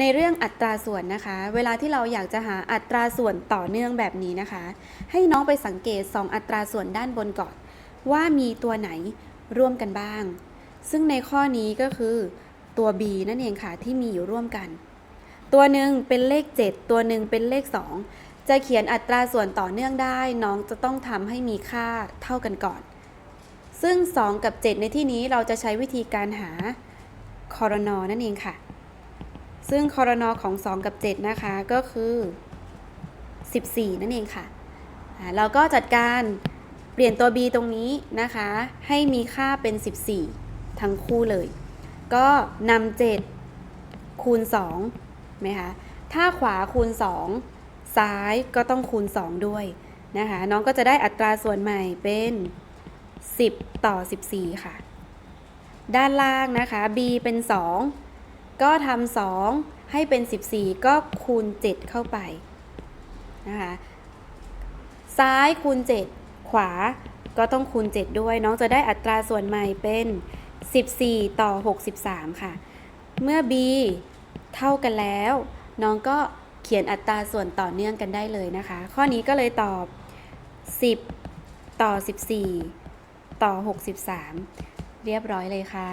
ในเรื่องอัตราส่วนนะคะ เวลาที่เราอยากจะหาอัตราส่วนต่อเนื่องแบบนี้นะคะ ให้น้องไปสังเกต 2 อัตราส่วนด้านบนก่อน ว่ามีตัวไหนร่วมกันบ้าง ซึ่งในข้อนี้ก็คือตัว b นั่นเองค่ะที่มีอยู่ร่วมกัน ตัวหนึ่งเป็นเลข 7 ตัวหนึ่งเป็นเลข 2 จะเขียนอัตราส่วนต่อเนื่องได้ น้องจะต้องทำให้มีค่าเท่ากันก่อน ซึ่ง 2 กับ 7 ในที่นี้เราจะใช้วิธีการหาคอรนอนั่นเองค่ะ ซึ่งคอรนอของ 2 กับ 7 นะคะก็คือ 14 นั่นเองค่ะ เราก็จัดการเปลี่ยนตัว b ตรงนี้นะคะ ให้มีค่าเป็น 14 ทั้งคู่เลย ก็นำ7คูณ2ไหมคะ ถ้าขวาคูณ 2 ซ้ายก็ต้องคูณ 2 ด้วยนะคะ น้องก็จะได้อัตราส่วนใหม่เป็น 10 ต่อ 14 ค่ะ ด้านล่างนะคะ b เป็น 2 ก็ทำ2ให้เป็น 14 ก็คูณ 7 เข้าไปนะคะซ้ายคูณ 7 ขวาก็ต้องคูณ 7 ด้วย น้องจะได้อัตราส่วนใหม่เป็น 14 ต่อ 63 ค่ะ เมื่อ b เท่ากันแล้ว น้องก็เขียนอัตราส่วนต่อเนื่องกันได้เลยนะคะ ข้อนี้ก็เลยตอบ 10 ต่อ 14 ต่อ 63 เรียบร้อยเลยค่ะ